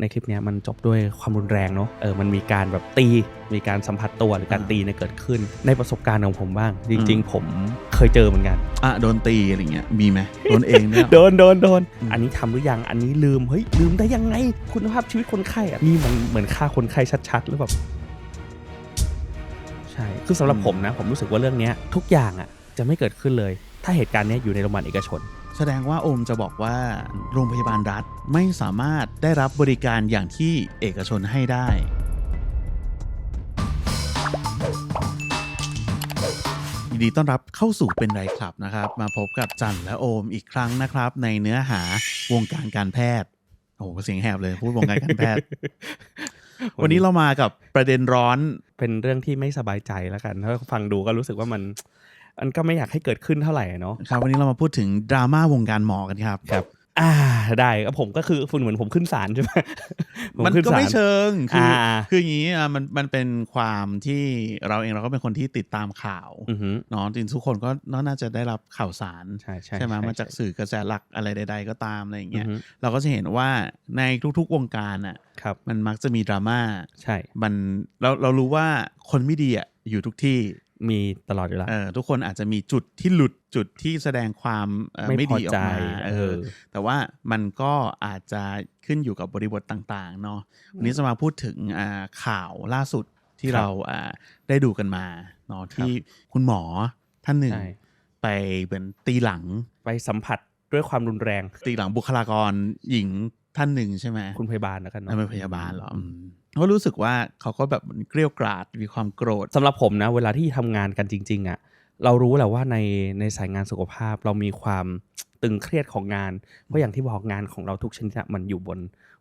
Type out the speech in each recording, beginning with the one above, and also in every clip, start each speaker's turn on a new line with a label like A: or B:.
A: ในคลิปเนี้ยมันจบด้วยความรุนแรงเนาะ เออ มันมีการแบบตี มีการสัมผัสตัวหรือการ
B: อ่า
A: ตีเนี่ยเกิดขึ้น ในประสบการณ์ของผมบ้างจ
B: อื
A: ริง
B: ม
A: ๆผมเคยเจอเหมือนกัน
B: อะโดนตีอะไรเงี้ย มีไหมโดนเองเนี่ย
A: โดนโดนโดน
B: อืม
A: อันนี้ทำหรือยัง อันนี้ลืม เฮ้ย ลืมได้ยังไง คุณภาพชีวิตคนไข้อะนี่มันเหมือนฆ่าคนไข้ชัดๆ หรือแบบ ใช่ คือสำหรับผมนะ ผมรู้สึกว่าเรื่องเนี้ยทุกอย่างอะจะไม่เกิดขึ้นเลย ถ้าเหตุการณ์เนี้ยอยู่ในโรงพยาบาลเอกชน
B: แสดงว่าโอมจะบอกว่า โรงพยาบาลรัฐไม่สามารถได้รับบริการอย่างที่เอกชนให้ได้ ยินดีต้อนรับเข้าสู่เป็นไรครับนะครับ มาพบกับจันและโอมอีกครั้งนะครับ ในเนื้อหาวงการการแพทย์โอ้โหเสียงแหบเลยพูดวงการการแพทย์ วันนี้เรามากับประเด็นร้อน
A: เป็นเรื่องที่ไม่สบายใจแล้วกันถ้าฟังดูก็รู้สึกว่ามัน มันก็ไม่อยากให้เกิดขึ้นเท่าไหร่อะเนาะ
B: ครับวันนี้เรามาพูดถึงดราม่าวงการหมอกันครับ
A: ครับอ่าได้ก็ผมก็คือคุณเหมือนผมขึ้นศาลใช่ไหมผ
B: มัน
A: ขึ้
B: ก็ไม่
A: ศาล
B: เชิงคือ
A: อ่า
B: คืออย่างนี้อะมันมันเป็นความที่เราเองเราก็เป็นคนที่ติดตามข่าว
A: อือหือ
B: เนาะจริงๆทุกคนก็น่าจะได้รับข่าวสาร
A: ใช่ใช่
B: ใช่ไหม
A: ใช่
B: มาจาก
A: ใช่
B: สื่อกระแสหลักอะไรใด ๆ ก็ตามอะไรอย่าง
A: อื
B: เงี้
A: อยหือ
B: เราก็จะเห็นว่าในทุก ๆ วงการอะ
A: ครับ
B: มันมักจะมีดราม่า
A: ใช่
B: มันเราเรารู้ว่าคนไม่ดีอะอยู่ทุกที่
A: มีตลอดอยู่แล้ว
B: เออทุกคนอาจจะมีจุดที่หลุดจุดที่แสดงความเอ่อ
A: ไม่
B: ไม่
A: พอ
B: ดีออ
A: ใจ
B: กมาเอ
A: เอ
B: อ
A: อ
B: แต่ว่ามันก็อาจจะขึ้นอยู่กับบริบทต่างๆเนาะวันนี้จะมาพูดถึงอ่าข่าวล่าสุดที่
A: ครับ
B: เราอ่าได้ดูกันมาเนาะที่คุณหมอท่านหนึ่ง
A: ใช่
B: ไปเหมือนตีหลัง
A: ไปสัมผัสด้วยความรุนแรง
B: ตีหลังบุคลากรหญิงท่านหนึ่งใช่ไหม
A: คุณพยาบาลแล้วกันเนาะ
B: นั่นเป็นพยาบาลเหรออืม ก็รู้สึกว่าเขาก็แบบเกลียวกราดมีความโกรธ
A: สำหรับผมนะ เวลาที่ทำงานกันจริง ๆอะเรารู้แหละว่าในในสายงานสุขภาพเรามีความตึงเครียดของงาน เพราะอย่างที่บอกงานของเราทุกชนิดมันอยู่บน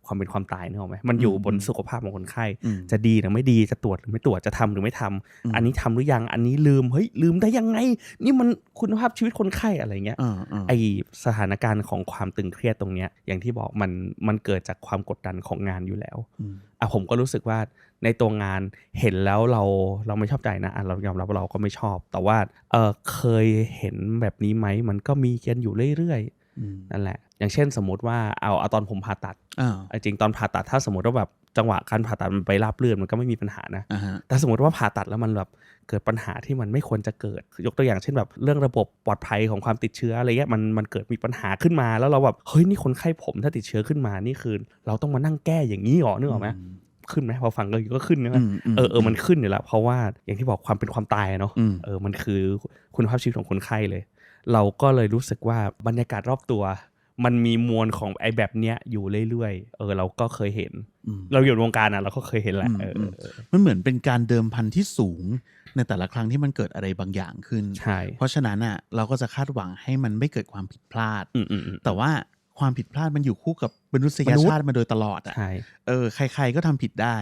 A: ความเป็นความตายนึกออกไหมมันอยู่บน
B: อืม
A: สุขภาพของคนไข้
B: อืม
A: จะดีหรือไม่ดีจะตรวจหรือไม่ตรวจจะทำหรือไม่ทำ
B: อืม
A: อันนี้ทำหรือยังอันนี้ลืมเฮ้ยลืมได้ยังไง นี่มันคุณภาพชีวิตคนไข้อะไรเงี้ย
B: เออเออ
A: ไอสถานการณ์ของความตึงเครียดตรงเนี้ยอย่างที่บอกมันมันเกิดจากความกดดันของงานอยู่แล้ว
B: อืม
A: อะผมก็รู้สึกว่าในตัวงานเห็นแล้วเราเราไม่ชอบใจนะอะเรายอมรับว่าเราก็ไม่ชอบ แต่ว่าเออเคยเห็นแบบนี้ไหมมันก็มีกันอยู่เรื่อย
B: อืม
A: ๆ นั่นแหละ อย่างเช่นสมมติว่าเอาเอาตอนผมผ่าตัด
B: อ่า
A: เอาจริงตอนผ่าตัดถ้าสมมติว่าแบบจังหวะการผ่าตัดมันไปราบเลื่อนมันก็ไม่มีปัญหานะ
B: อ่าฮะ
A: แต่สมมติว่าผ่าตัดแล้วมันแบบเกิดปัญหาที่มันไม่ควรจะเกิด ยกตัวอย่างเช่นแบบเรื่องระบบปลอดภัยของความติดเชื้ออะไรเงี้ยมันมันเกิดมีปัญหาขึ้นมา แล้วเราแบบเฮ้ยนี่คนไข้ผมถ้าติดเชื้อขึ้นมานี่คือ เราต้องมานั่งแก้อย่างนี้หรอนึกออกไหมขึ้นไหมพอฟังก็ก็ขึ้นใช่ไหม
B: อืมอืม
A: เออเออมันขึ้นอยู่แล้วเพราะว่าอย่างที่บอกความเป็นความตายอะเนาะ
B: อืม
A: เออมันคือคุณภาพชีวิตของคนไข้เลย เราก็เลยรู้สึกว่าบรรยากาศรอบตัว มันมีมวลของไอ้แบบเนี้ยอยู่เรื่อยๆ เออ เราก็เคยเห็น
B: อืม
A: เราอยู่ในวงการอะเราก็เคยเห็นแหละ
B: อืม
A: เออ
B: อื
A: อ
B: ม
A: เออ
B: มันเหมือนเป็นการเดิมพันที่สูงในแต่ละครั้งที่มันเกิดอะไรบางอย่างขึ้น
A: ใช่
B: เพราะฉะนั้นอะเราก็จะคาดหวังให้มันไม่เกิดความผิดพลาด
A: อืมอืมอืม
B: แต่ว่า ความผิดพลาดมันอยู่คู่กับมนุษย
A: มนุษย์
B: ชาติมาโดยตลอดอะ
A: ใช่
B: เออใคร ๆก็ทำผิดได้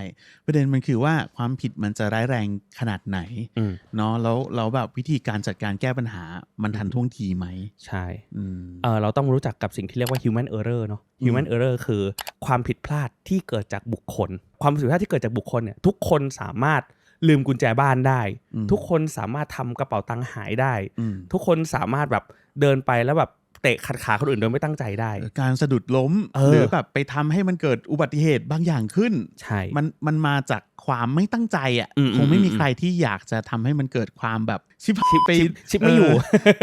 B: ประเด็นมันคือว่าความผิดมันจะร้ายแรงขนาดไหน
A: อืม
B: เนาะแล้วแล้วแบบวิธีการจัดการแก้ปัญหามันทันท่วงทีไหม
A: ใช่
B: อืม
A: เออเราต้องรู้จักกับสิ่งที่เรียกว่า human error เนาะ
B: อืม
A: human error คือความผิดพลาดที่เกิดจากบุคคล ความผิดพลาดที่เกิดจากบุคคลเนี่ยทุกคนสามารถลืมกุญแจบ้านได้
B: อืม
A: ทุกคนสามารถทำกระเป๋าตังค์หายได้
B: อืม
A: ทุกคนสามารถแบบเดินไปแล้วแบบ เตะขัดขาคนอื่นโดยไม่ตั้งใจได้
B: เออการสะดุดล้ม
A: เออ
B: หรือแบบไปทำให้มันเกิดอุบัติเหตุบางอย่างขึ้น
A: ใช่
B: มันมันมาจากความไม่ตั้งใจอะ
A: อืม
B: คงไม่มี
A: อืม
B: ใครที่อยากจะทำให้มันเกิดความแบบชิบ
A: ชิป
B: ไป
A: ชิปชิปไม่อยู่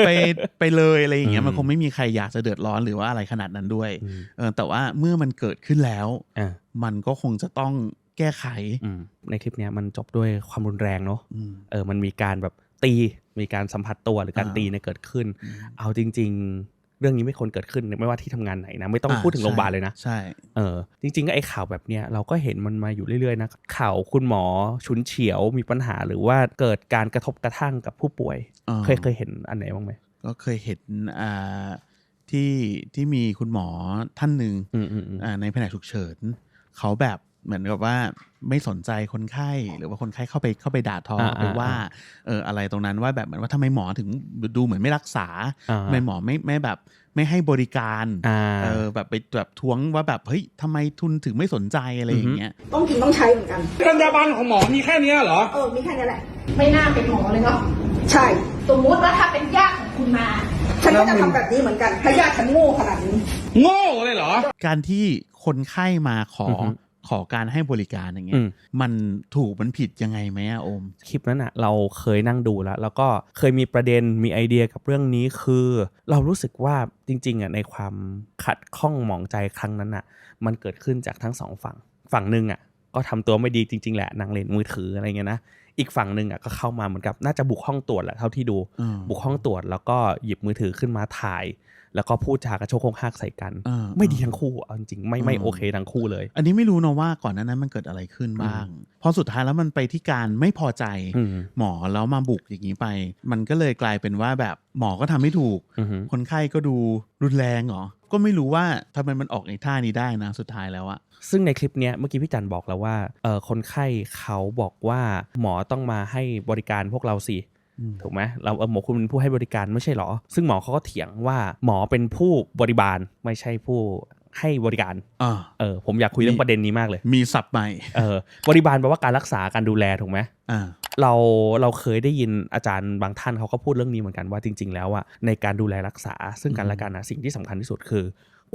B: เไปไปเลยอะไรอย่างเงี้ย
A: อืม
B: มันคงไม่มีใครอยากจะเดือดร้อนหรือว่าอะไรขนาดนั้นด้วย
A: อืม
B: เออแต่ว่าเมื่อมันเกิดขึ้นแล้ว
A: อ่า
B: มันก็คงจะต้องแก้ไข
A: อืมในคลิปเนี้ยมันจบด้วยความรุนแรงเนาะ
B: อืม
A: เออมันมีการแบบตีมีการสัมผัสตัวหรือการ
B: อ่า
A: ตีเนี่ยเกิดขึ้น
B: อืม
A: เอาจริง ๆ เรื่องนี้ไม่ควรเกิดขึ้นไม่ว่าที่ทำงานไหนนะไม่ต้องพูดถึงโรงพยาบาลเลยนะ
B: ใช่
A: เออจริงๆก็ไอ้ข่าวแบบเนี้ยเราก็เห็นมันมาอยู่เรื่อยๆนะข่าวคุณหมอฉุนเฉียวมีปัญหาหรือว่าเกิดการกระทบกระทั่งกับผู้ป่วย
B: อ่า
A: เคยเคยเห็นอันไหนบ้างไหม
B: ก็เคยเห็นอ่าที่ที่มีคุณหมอท่านหนึ่ง
A: อืมอืมอืม
B: อ่าในแผนกฉุกเฉินเขาแบบ เหมือนกับว่าไม่สนใจคนไข้หรือว่าคนไข้เข้าไปเข้าไปด่าทออาไปว่าเอออะไรตรงนั้นว่าแบบเหมือนว่าทำไมหมอถึงดูเหมือนไม่รักษา
A: อ่า
B: ทำไมหมอไม่ไม่แบบไม่ให้บริการ
A: อ่า
B: เออแบบไปแบบท้วงว่าแบบเฮ้ยทำไมทุนถึงไม่สนใจอะไรอย่างเงี้ย
C: ต้องกินต้องใช้เหมือนกัน
D: จรรยาบรรณของหมอมีแค่เนี้ยเหรอ
C: เออมีแค่นี้แหละ
E: ไม่น่าเป็นหมอเลยเนาะ
C: ใช่
E: สมมุติว่าถ้าเป็นญาติของคุณมา
C: ฉันก็จะทำแบบนี้เหมือนกันถ้าญาติฉันโง่ขนาดนี้
D: โง่เลยเหรอ
B: การที่คนไข้มาขอ
A: อือฮึ
B: ขอการให้บริการอย่างเงี้
A: อื
B: ย
A: ม
B: มันถูกมันผิดยังไงไหมอะโอม
A: คลิปนั้นอะเราเคยนั่งดูแล้ว แล้วก็เคยมีประเด็นมีไอเดียกับเรื่องนี้คือ เรารู้สึกว่าจริงๆอะในความขัดข้องหมองใจครั้งนั้นอะมันเกิดขึ้นจากทั้งสองฝั่งฝั่งหนึ่งอะก็ทำตัวไม่ดีจริง ๆ แหละนางเล่นมือถืออะไรเงี้ยนะ อีกฝั่งหนึ่งอะก็เข้ามาเหมือนกับน่าจะบุกห้องตรวจแหละเท่าที่ดู
B: อืม
A: บุกห้องตรวจแล้วก็หยิบมือถือขึ้นมาถ่าย แล้วก็พูดจากระโชกโคงหักใส่กัน
B: อ่า
A: ไม่ดีทั้งคู่เอาจริงๆไม่ไม่
B: อืม
A: โอเคทั้งคู่เลย
B: อันนี้ไม่รู้นะว่าก่อนหนานั้นมันเกิดอะไรขึ้นบ้าง พอสุดท้ายแล้วมันไปที่การไม่พอใจ
A: อืม
B: หมอแล้วมาบุกอย่างนี้ไป มันก็เลยกลายเป็นว่าแบบหมอก็ทำไม่ถูก
A: อือฮึ
B: คนไข้ก็ดูรุนแรงเหรอก็ไม่รู้ว่าทำไมมันออกในท่านี้ได้นะสุดท้ายแล้วอะ
A: ซึ่งในคลิปเนี้ยเมื่อกี้พี่จันบอกแล้วว่าเออคนไข้เขาบอกว่าหมอต้องมาให้บริการพวกเราสิ
B: อืม
A: ถูกไหมเราเออหมอคุณเป็นผู้ให้บริการไม่ใช่เหรอ ซึ่งหมอเขาก็เถียงว่าหมอเป็นผู้บริบาลไม่ใช่ผู้ให้บริการ
B: อ่า
A: เออผมอยากคุยเรื่องประเด็นนี้มากเลย
B: มีศัพท์ใหม่
A: เออบริบาลแปลว่าการรักษาการดูแลถูกไหม
B: อ่า
A: เราเราเคยได้ยินอาจารย์บางท่านเขาก็พูดเรื่องนี้เหมือนกันว่าจริง ๆ แล้วอะในการดูแลรักษาซึ่งกันและกันนะสิ่งที่สำคัญที่สุดคือ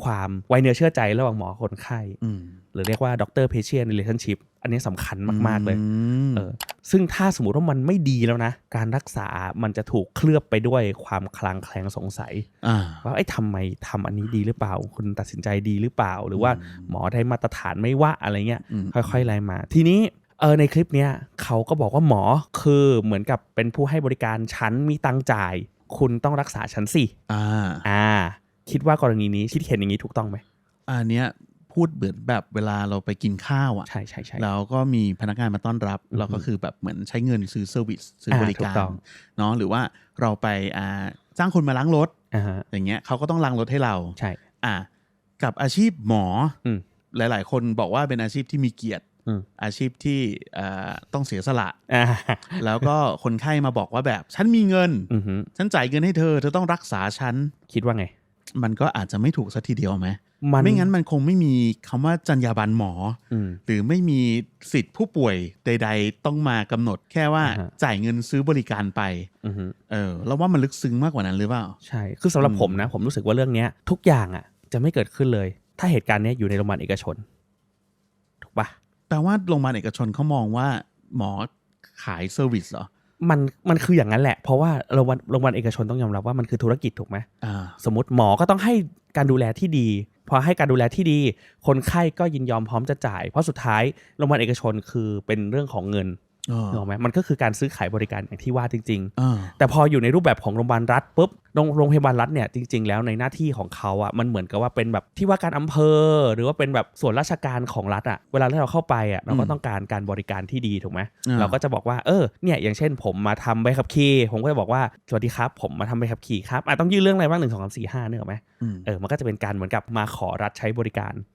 A: ความไว้เนื้อเชื่อใจระหว่างหมอคนไข้
B: อืม
A: หรือเรียกว่า doctor patient relationship อันนี้สำคัญมาก ๆ เลย
B: อืม
A: เออซึ่งถ้าสมมติว่ามันไม่ดีแล้วนะ การรักษามันจะถูกเคลือบไปด้วยความคลางแคลงสงสัย
B: อ่า
A: ว่าไอ้ยทำไมทำอันนี้ดีหรือเปล่า คุณตัดสินใจดีหรือเปล่า หรือว่า
B: อืม
A: หมอได้มาตรฐานไม่ว่าอะไรเงี้ย
B: อืม
A: ค่อยๆไล่มา ทีนี้เออในคลิปเนี้ยเขาก็บอกว่าหมอคือเหมือนกับเป็นผู้ให้บริการฉันมีตังค์จ่าย คุณต้องรักษาฉันสิ
B: อ่า
A: อ่า คิดว่ากรณีนี้คิดเห็นอย่างนี้ถูกต้องไหม
B: อันเนี้ยพูดเหมือนแบบเวลาเราไปกินข้าวอะ
A: ใช่ใช่ใช่
B: แล้วก็มีพนักงานมาต้อนรับ
A: อือฮึ
B: แล้วก็คือแบบเหมือนใช้เงินซื้อเซอร์วิสซื้อบริ
A: ถู
B: กาก
A: ต้
B: ร
A: อง
B: เนาะหรือว่าเราไปอ่าจ้างคนมาล้างรถ
A: อ่าฮะ
B: อย่างเงี้ยเขาก็ต้องล้างรถให้เรา
A: ใช่
B: อะกับอาชีพหมออ
A: ม
B: หลาย ๆ คนบอกว่าเป็นอาชีพที่มีเกียรติ
A: อืม
B: อาชีพที่อ่าต้องเสียสละ
A: อ่า
B: แล้วก็คนไข้มาบอกว่าแบบ ฉันมีเงิน
A: อือฮึ
B: ฉันจ่ายเงินให้เธอ เธอต้องรักษาฉัน
A: คิดว่าไง
B: มันก็อาจจะไม่ถูกสัทีเดียวไหม
A: มัน
B: ไม่งั้นมันคงไม่มีคำว่าจรรยาบรรณหมอ
A: อืม
B: หรือไม่มีสิทธิ์ผู้ป่วยใด ๆ ต้องมากำหนดแค่ว่า
A: อ่าฮะ
B: จ่ายเงินซื้อบริการไป
A: อือฮึ
B: เออแล้วว่ามันลึกซึ้งมากกว่านั้นหรือเปล่า
A: ใช่ คือสำหรับ
B: อืม
A: ผมนะ ผมรู้สึกว่าเรื่องเนี้ย ทุกอย่างอะ จะไม่เกิดขึ้นเลย ถ้าเหตุการณ์เนี้ยอยู่ในโรงพยาบาลเอกชน ถูกปะ
B: แปลว่าโรงพยาบาลเอกชนเขามองว่าหมอขายเซอร์วิสเหรอ
A: มันมันคืออย่างนั้นแหละ เพราะว่าโรงพยาบาลโรงพยาบาลเอกชนต้องยอมรับว่ามันคือธุรกิจถูกไหม
B: อ่า
A: สมมติหมอก็ต้องให้การดูแลที่ดี พอให้การดูแลที่ดี คนไข้ก็ยินยอมพร้อมจะจ่าย เพราะสุดท้ายโรงพยาบาลเอกชนคือเป็นเรื่องของเงิน
B: เออ
A: ถูกไหมมันก็คือการซื้อขายบริการอย่างที่ว่าจริงๆ
B: เออ
A: แต่พออยู่ในรูปแบบของโรงพยาบาลรัฐปุ๊บโรงโรงพยาบาลรัฐเนี่ยจริง ๆ แล้วในหน้าที่ของเขาอะมันเหมือนกับว่าเป็นแบบที่ว่าการอำเภอ หรือว่าเป็นแบบส่วนราชการของรัฐอะเวลาที่เราเข้าไปอะเราก็
B: อืม
A: ต้องการการบริการที่ดีถูกไหม
B: อ่า
A: เราก็จะบอกว่าเออเนี่ยอย่างเช่น ผมมาทำใบขับขี่ผมก็จะบอกว่าสวัสดีครับ ผมมาทำใบขับขี่ครับอะต้องยื่นเรื่องอะไรบ้างหนึ่งสองสามสี่ห้าเนี่ยหรอกไหม
B: อืม
A: เออมันก็จะเป็นการเหมือนกับมาขอรัฐใช้บริการ
B: อ่า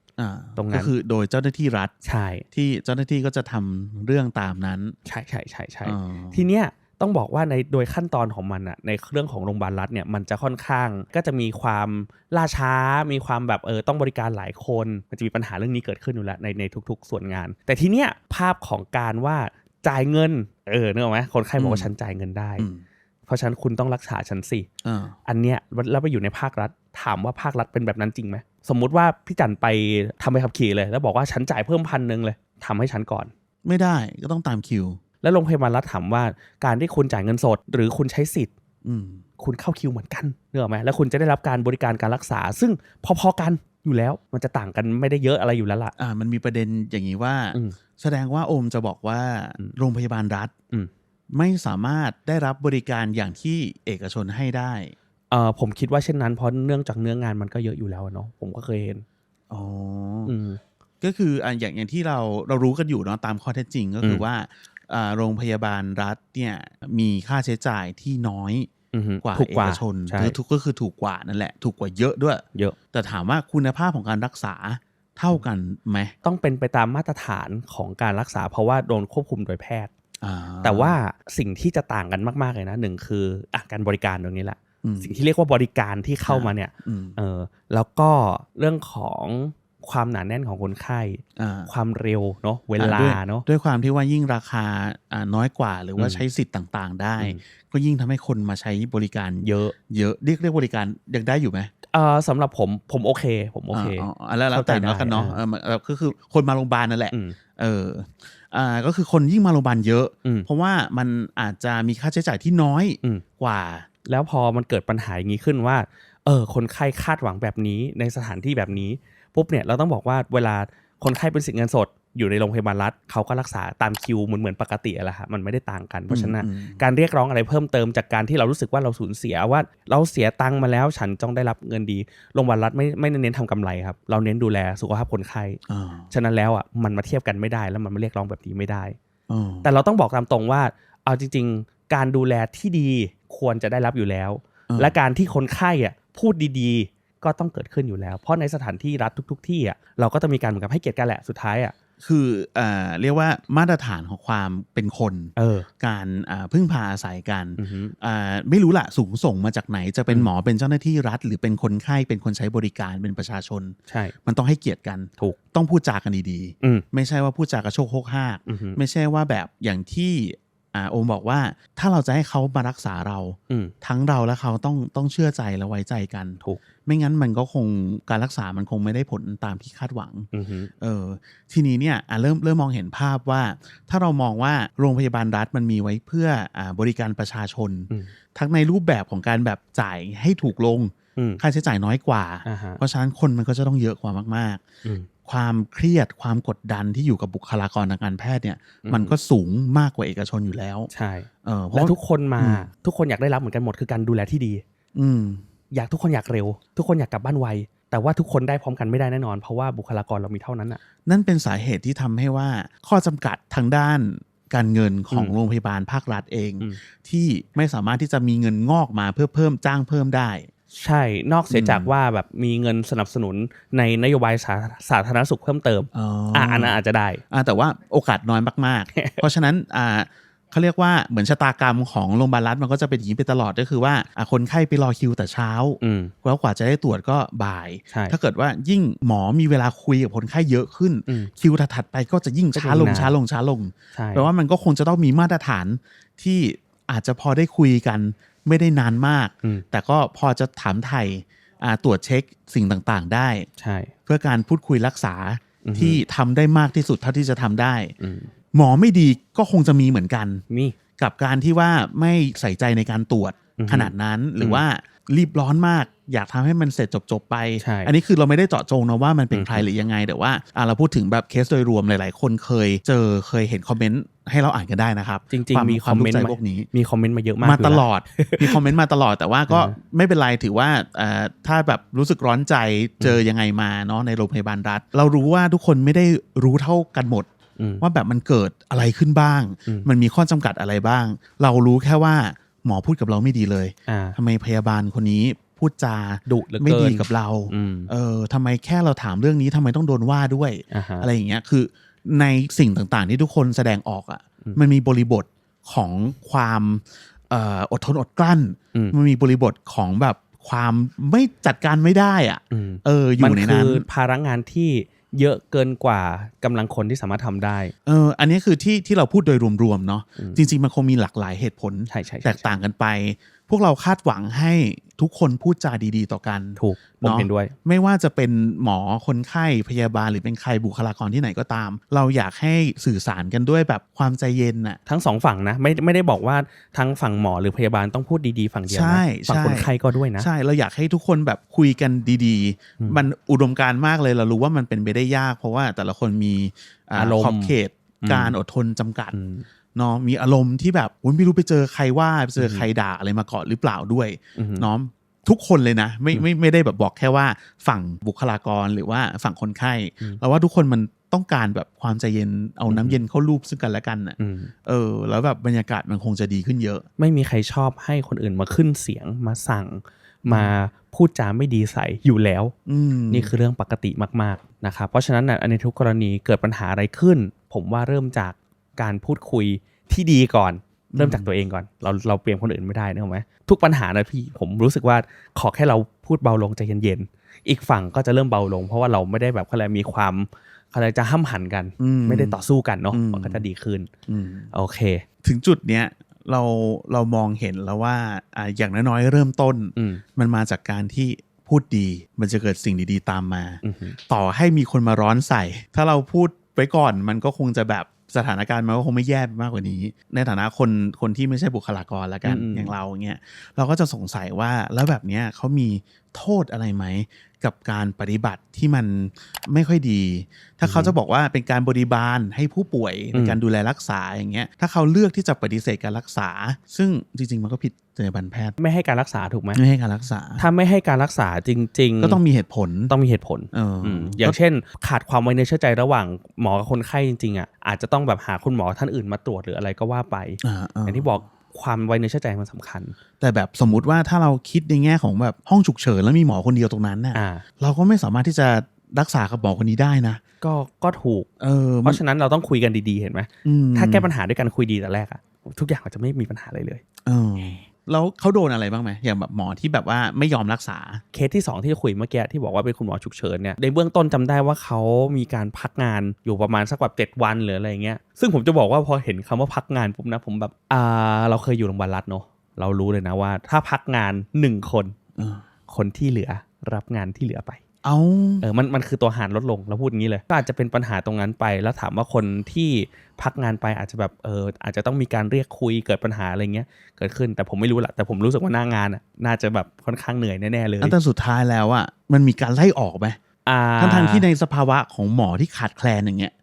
A: ตรงนั้น
B: ก็คือโดยเจ้าหน้าที่รัฐ
A: ใช่
B: ที่เจ้าหน้าที่ก็จะทำเรื่องตามนั้น
A: ใช่ใช่ใช่ใช่
B: อ๋อ
A: ทีเนี้ยต้องบอกว่าในโดยขั้นตอนของมันอะในเรื่องของโรงพยาบาลรัฐเนี่ยมันจะค่อนข้างก็จะมีความล่าช้า มีความแบบเออต้องบริการหลายคน มันจะมีปัญหาเรื่องนี้เกิดขึ้นอยู่แล้วในในทุก ๆ ส่วนงาน แต่ทีเนี้ยภาพของการว่าจ่ายเงิน เออเนกอะไหมคนไข้บอกว่าฉันจ่ายเงินได้
B: อืม
A: เพราะฉะนั้นคุณต้องรักษาฉันสิ
B: อ่า
A: อันเนี้ยแล้วไปอยู่ในภาครัฐ ถามว่าภาครัฐเป็นแบบนั้นจริงไหม สมมุติว่าพี่จันไปทำใบขับขี่เลย แล้วบอกว่าฉันจ่ายเพิ่มพันหนึ่งเลยทำให้ฉันก่อน
B: ไม่ได้ก็ต้องตามคิว
A: แล้วโรงพยาบาลรัฐถามว่าการที่คุณจ่ายเงินสด หรือคุณใช้สิทธิ์
B: อืม
A: คุณเข้าคิวเหมือนกันเนกอะไหมแล้วคุณจะได้รับการบริการการรักษา ซึ่งพอๆกันอยู่แล้วมันจะต่างกันไม่ได้เยอะอะไรอยู่แล้วล่ะ
B: อ่ามันมีประเด็นอย่างนี้ว่า
A: อืม
B: แสดงว่าโอมจะบอกว่า
A: อืม
B: โรงพยาบาลรัฐ
A: อืม
B: ไม่สามารถได้รับบริการอย่างที่เอกชนให้ได้
A: เออผมคิดว่าเช่นนั้นเพราะเนื่องจากเนื้องานมันก็เยอะอยู่แล้วอะเนาะผมก็เคยเห็น
B: อ๋อ
A: อืม
B: ก็คืออะอย่างอย่างที่เราเรารู้กันอยู่เนาะตามข้อเท็จจริงก็คืออ
A: ม
B: ว่าอ่าโรงพยาบาลรัฐเนี่ยมีค่าใช้จ่ายที่น้อย
A: อือฮึ
B: กว่า
A: ถูก
B: เอก
A: ว่า
B: ชน
A: ใช่
B: คือถูกก็คือถูกกว่านั่นแหละ ถูกกว่าเยอะด้วย
A: เยอะ
B: แต่ถามว่าคุณภาพของการรักษาเท่ากันไหม
A: ต้องเป็นไปตามมาตรฐานของการรักษา เพราะว่าโดนควบคุมโดยแพทย์
B: อ่า
A: แต่ว่าสิ่งที่จะต่างกันมากๆเลยนะหนึ่งคืออะการบริการตรงนี้แหละ
B: อืม
A: สิ่งที่เรียกว่าบริการที่เข้ามาเนี่ย
B: อืม
A: เออแล้วก็เรื่องของความหนาแน่นของคนไข้
B: อ่า
A: ความเร็วเนาะเวลา
B: ด้วย
A: เนาะ
B: ด้วยความที่ว่ายิ่งราคาอ่าน้อยกว่าหรือว่า
A: อืม
B: ใช้สิทธิ์ต่างๆ ได้
A: อืม
B: ก็ยิ่งทำให้คนมาใช้บริการ
A: เยอะ
B: เยอะเรียกเรียกบริการยังได้อยู่ไหม
A: เอ่อสำหรับผมผมโอเค ผมโอเค
B: อ๋ออ๋อแล้วแล้วแต่
A: เข้าใจ
B: แล้วกันเนาะ
A: ได้
B: เออมันเออก็คือคนมาโรงพยาบาลนั่นแหละ
A: อืม
B: เอออ่าก็คือคนยิ่งมาโรงพยาบาลเยอะ
A: อืม
B: เพราะว่ามันอาจจะมีค่าใช้จ่ายที่น้อย
A: อืม
B: กว่า
A: แล้วพอมันเกิดปัญหาอย่างนี้ขึ้นว่า เออ คนไข้คาดหวังแบบนี้ในสถานที่แบบนี้ปุ๊บเนี่ยเราต้องบอกว่าเวลาคนไข้เป็นสิทธิเงินสดอยู่ในโรงพยาบาลรัฐเขาก็รักษาตามคิวเหมือนเหมือนปกติแหละฮะมันไม่ได้ต่างกันเพราะฉะนั้นการเรียกร้องอะไรเพิ่มเติมจากการที่เรารู้สึกว่าเราสูญเสียว่า เราเสียตังค์มาแล้วฉันต้องได้รับเงินดีโรงพยาบาลรัฐไม่ไม่เน้นทำกำไรครับ เราเน้นดูแลสุขภาพคนไข้ฉะนั้นแล้วอะมันมาเทียบกันไม่ได้แล้วมันมาเรียกร้องแบบนี้ไม่ได้แต่เราต้องบอกตามตรงว่า เอาจริง ๆ การดูแลที่ดี ควรจะได้รับอยู่แล้ว
B: อ่า
A: และการที่คนไข้อะพูดดีๆ ก็ต้องเกิดขึ้นอยู่แล้ว เพราะในสถานที่รัฐทุก ๆ ที่อะเราก็ต้องมีการเหมือนกับให้เกียรติกันแหละสุดท้ายอะ
B: คืออ่าเรียกว่ามาตรฐานของความเป็นคน
A: เออ
B: การอ่าพึ่งพาอาศัยกัน
A: อือฮึ
B: อ่าไม่รู้ละสูงส่งมาจากไหนจะเป็น
A: อืม
B: หมอเป็นเจ้าหน้าที่รัฐ หรือเป็นคนไข้เป็นคนใช้บริการเป็นประชาชน
A: ใช่
B: มันต้องให้เกียรติกัน
A: ถูก
B: ต้องพูดจากันดี
A: อืม
B: ๆไม่ใช่ว่าพูดจากระโชกโฮกฮาก
A: อือฮึ
B: ไม่ใช่ว่าแบบอย่างที่ อ่าโอมบอกว่าถ้าเราจะให้เขามารักษาเรา
A: อืม
B: ทั้งเราและเขาต้องต้องเชื่อใจและไว้ใจกัน
A: ถูก
B: ไม่งั้นมันก็คงการรักษามันคงไม่ได้ผลตามที่คาดหวัง
A: อือฮึ
B: เออทีนี้เนี่ยอะเริ่มเริ่มมองเห็นภาพว่า ถ้าเรามองว่าโรงพยาบาลรัฐมันมีไว้เพื่ออ่าบริการประชาชน
A: อืม
B: ทั้งในรูปแบบของการแบบจ่ายให้ถูกลง
A: อืม
B: ค่าใช้จ่ายน้อยกว่า
A: อ่าฮะ
B: เพราะฉะนั้นคนมันก็จะต้องเยอะกว่ามาก
A: อืม
B: ๆ ความเครียดความกดดันที่อยู่กับบุคลากรทางการแพทย์เนี่ย
A: อืม
B: มันก็สูงมากกว่าเอกชนอยู่แล้ว
A: ใช่
B: เออเพ
A: และ
B: ราะ
A: ทุกคนมา
B: อืม
A: ทุกคนอยากได้รับเหมือนกันหมดคือการดูแลที่ดี
B: อืม
A: อยากทุกคนอยากเร็ว ทุกคนอยากกลับบ้านไวแต่ว่าทุกคนได้พร้อมกันไม่ได้แน่นอน เพราะว่าบุคลากรเรามีเท่านั้นอะ
B: นั่นเป็นสาเหตุที่ทำให้ว่าข้อจำกัดทางด้านการเงินของ
A: อืม
B: โรงพยาบาลภาครัฐเอง
A: อืม
B: ที่ไม่สามารถที่จะมีเงินงอกมาเพื่อเพิ่มจ้างเพิ่มได้
A: ใช่นอกเสีย
B: อืม
A: จากว่าแบบมีเงินสนับสนุนในนโยบายสาสาธารณสุขเพิ่มเติม
B: อ๋อ
A: อะอันนั้นอาจจะได้
B: อ่าแต่ว่าโอกาสน้อยมากๆ เพราะฉะนั้นอ่าเขาเรียกว่าเหมือนชะตากรรมของโรงพยาบาลรัฐมันก็จะเป็นอย่างนี้ไปตลอดก็คือว่าอะคนไข้ไปรอคิวแต่เช้า
A: อืม
B: แล้วกว่าจะได้ตรวจก็บ่าย
A: ใช่
B: ถ้าเกิดว่ายิ่งหมอมีเวลาคุยกับคนไข้เยอะขึ้น
A: อืม
B: คิวถัดๆไปก็จะยิ่งช้าลง
A: ก็จะยิ่งนาน
B: ช้าลงช้าลง
A: ใช่
B: แปลว่ามันก็คงจะต้องมีมาตรฐานที่อาจจะพอได้คุยกัน ไม่ได้นานมาก
A: อืม
B: แต่ก็พอจะถามไทยอ่าตรวจเช็คสิ่งต่างๆ ได้
A: ใช่
B: เพื่อการพูดคุยรักษา
A: อือฮึ
B: ที่ทำได้มากที่สุดเท่าที่จะทำได้
A: อืม
B: หมอไม่ดีก็คงจะมีเหมือนกัน
A: มี
B: กับการที่ว่าไม่ใส่ใจในการตรวจ
A: อือฮึ
B: ขนาดนั้นหรือว่ารีบร้อนมาก อยากทำให้มันเสร็จจบๆไป
A: ใช่
B: อันนี้คือเราไม่ได้เจาะจงนะว่ามันเป็น
A: อือฮึ
B: ใครหรือยังไง แต่ว่าอะเราพูดถึงแบบเคสโดยรวมหลาย ๆ คนเคยเจอเคยเห็นคอมเมนต์ให้เราอ่านกันได้นะครับ
A: จริง
B: ควา
A: ๆมี
B: ค
A: คอ
B: วาม
A: มเมน
B: รู้ใจ
A: ต์
B: พวกนี้
A: มีคอมเมนต์มาเยอะมาก
B: มา
A: ยู่
B: ต
A: แล้ว
B: ลอด มีคอมเมนต์มาตลอดแต่ว่าก็
A: เออ
B: ไม่เป็นไรถือว่าเอ่อถ้าแบบรู้สึกร้อนใจเจอยังไงมาเนาะในโรงพยาบาลรัฐ เรารู้ว่าทุกคนไม่ได้รู้เท่ากันหมด
A: อืม
B: ว่าแบบมันเกิดอะไรขึ้นบ้าง
A: อืม
B: มันมีข้อจำกัดอะไรบ้าง เรารู้แค่ว่า หมอพูดกับเราไม่ดีเลย
A: อ่า
B: ทำไมพยาบาลคนนี้พูดจา
A: ดุเหลือ
B: ไม่
A: เกิ
B: ดี
A: น
B: กับเรา
A: อืม
B: เออทำไมแค่เราถามเรื่องนี้ทำไมต้องโดนว่าด้วย
A: อ่าฮะ
B: อะไรอย่างเงี้ยคือในสิ่งต่างๆ ที่ทุกคนแสดงออกอะ่ะ
A: อืม
B: มันมีบริบทของความเอ่ออดทนอดกลั้น
A: อืม
B: มันมีบริบทของแบบความไม่จัดการไม่ได้อะ่ะ
A: อืม
B: เอออยู่ใน
A: มั
B: นั้น
A: คือภาระงานที่ เยอะเกินกว่ากำลังคนที่สามารถทำได้
B: เออ อันนี้คือที่ที่เราพูดโดยรวมๆเนาะ
A: อืม
B: จริง ๆ มันคงมีหลากหลายเหตุผล
A: ใช่ใช่ใช่
B: แตกต่างกันไป พวกเราคาดหวังให้ทุกคนพูดจาดีๆ ต่อกัน
A: ถูกผม
B: เนาะ
A: เห็นด้วย
B: ไม่ว่าจะเป็นหมอคนไข้พยาบาลหรือเป็นใครบุคลากรที่ไหนก็ตาม เราอยากให้สื่อสารกันด้วยแบบความใจเย็นน่ะ
A: ทั้งสองฝั่งนะไม่ไม่ได้บอกว่าทั้งฝั่งหมอหรือพยาบาลต้องพูดดีๆ ฝั่งเดียว
B: ใช่
A: นะฝั่ง
B: ใช่
A: คนไข้ก็ด้วยนะ
B: ใช่เราอยากให้ทุกคนแบบคุยกันดี
A: อืม
B: ๆมันอุดมการณ์มากเลยเรารู้ว่ามันเป็นไปได้ยาก เพราะว่าแต่ละคนมี
A: อารมณ์
B: ขอบเขต
A: อืม
B: การอดทนจำกัด
A: อืม
B: เนาะมีอารมณ์ที่แบบโอ๊ยไม่รู้ไปเจอใครว่าไปเจอใครด่าอะไรมาก่อนหรือเปล่าด้วย
A: อืม
B: เนาะทุกคนเลยนะ ไม่ไม่ไม่ได้แบบบอกแค่ว่าฝั่งบุคลากรหรือว่าฝั่งคนไข้
A: อืม
B: เราว่าทุกคนมันต้องการแบบความใจเย็นเอาน้ำเย็นเข้ารูปซึ่งกันและกันน่ะ
A: อืม
B: เออ แล้วแบบบรรยากาศมันคงจะดีขึ้นเยอะ
A: ไม่มีใครชอบให้คนอื่นมาขึ้นเสียงมาสั่งมาพูดจาไม่ดีใส่อยู่แล้ว
B: อืม
A: นี่คือเรื่องปกติมากๆนะครับเพราะฉะนั้นน่ะในทุกกรณีเกิดปัญหาอะไรขึ้น ผมว่าเริ่มจาก การพูดคุยที่ดีก่อน เริ่มจากตัวเองก่อน เราเราเปลี่ยนคนอื่นไม่ได้นะถูกไหมทุกปัญหานะพี่ผมรู้สึกว่าขอแค่เราพูดเบาลงใจเย็นๆอีกฝั่งก็จะเริ่มเบาลง เพราะว่าเราไม่ได้แบบอะไรมีความอะไรจะห้ามหันกัน
B: อืม
A: ไม่ได้ต่อสู้กันเนาะ
B: อืม
A: มันก็จะดีขึ้น
B: อืม
A: โอเค
B: ถึงจุดเนี้ยเราเรามองเห็นแล้วว่าอ่าอย่างน้อยๆเริ่มต้น
A: อืม
B: มันมาจากการที่พูดดีมันจะเกิดสิ่งดีๆตามมา
A: อือหือ
B: ต่อให้มีคนมาร้อนใส่ ถ้าเราพูดไว้ก่อนมันก็คงจะแบบ สถานการณ์มันก็คงไม่แย่ไปมากกว่านี้ ในฐานะคนคนที่ไม่ใช่บุคลากรละกัน
A: อืม
B: อย่างเราเงี้ยเราก็จะสงสัยว่าแล้วแบบเนี้ยเขามีโทษอะไรไหม กับการปฏิบัติที่มันไม่ค่อยดี ถ้าเขาจะบอกว่าเป็นการบริบาลให้ผู้ป่วยในการดูแลรักษาอย่างเงี้ย ถ้าเขาเลือกที่จะปฏิเสธการรักษา ซึ่งจริง ๆ มันก็ผิดจรรยาบรรณแพทย์
A: ไม่ให้การรักษาถูกไหม
B: ไม่ให้การรักษา
A: ถ้าไม่ให้การรักษาจริง ๆ
B: ก็ต้องมีเหตุผล
A: ต้องมีเหตุผล
B: เอออ
A: มอย่างเช่น ขาดความไว้เนื้อเชื่อใจระหว่างหมอกับคนไข้จริงๆอะอาจจะต้องแบบหาคุณหมอท่านอื่นมาตรวจหรืออะไรก็ว่าไป
B: อ่าๆ
A: อย่างที่บอก ความไว้เนื้อเชื่อใจมันสำคัญ
B: แต่แบบสมมุติว่าถ้าเราคิดในแง่ของแบบห้องฉุกเฉินแล้วมีหมอคนเดียวตรงนั้นน่ะ
A: อ่า
B: เราก็ไม่สามารถที่จะรักษากับหมอคนนี้ได้นะ
A: ก็ก็ถูก
B: เออ
A: เพราะฉะนั้นเราต้องคุยกันดีๆเห็นไหม
B: อืม
A: ถ้าแก้ปัญหาด้วยกันคุยดีแต่แรกอะทุกอย่างมันจะไม่มีปัญหาอะไรเลย
B: เออ แล้วเขาโดนอะไรบ้างไหมอย่างแบบหมอที่แบบว่าไม่ยอมรักษา
A: เคสที่ 2 ที่คุยเมื่อกี้ที่บอกว่าเป็นคุณหมอฉุกเฉินเนี่ยในเบื้องต้นจำได้ว่าเขามีการพักงานอยู่ประมาณสักแบบเจ็ดวันหรืออะไรเงี้ยซึ่งผมจะบอกว่าพอเห็นคำว่าพักงานปุ๊บนะผมแบบอ่าเราเคยอยู่โรงพยาบาลรัฐเนอะเรารู้เลยนะว่า ถ้าพักงานหนึ่งคน
B: เออ
A: คนที่เหลือรับงานที่เหลือไป
B: เอา
A: เออมันมันคือตัวหารลดลงเราพูดอย่างนี้เลย ก็อาจจะเป็นปัญหาตรงนั้นไป แล้วถามว่าคนที่พักงานไปอาจจะแบบเอออาจจะต้องมีการเรียกคุยเกิดปัญหาอะไรเงี้ยเกิดขึ้นแต่ผมไม่รู้แหละแต่ผมรู้สึกว่าหน้างานอะน่าจะแบบค่อนข้างเหนื่อยแน่ๆเลย
B: แต่สุดท้ายแล้วอะมันมีการไล่ออกไหม
A: อ่า
B: ทั้งทางๆที่ในสภาวะของหมอที่ขาดแคลนอย่างเงี้ย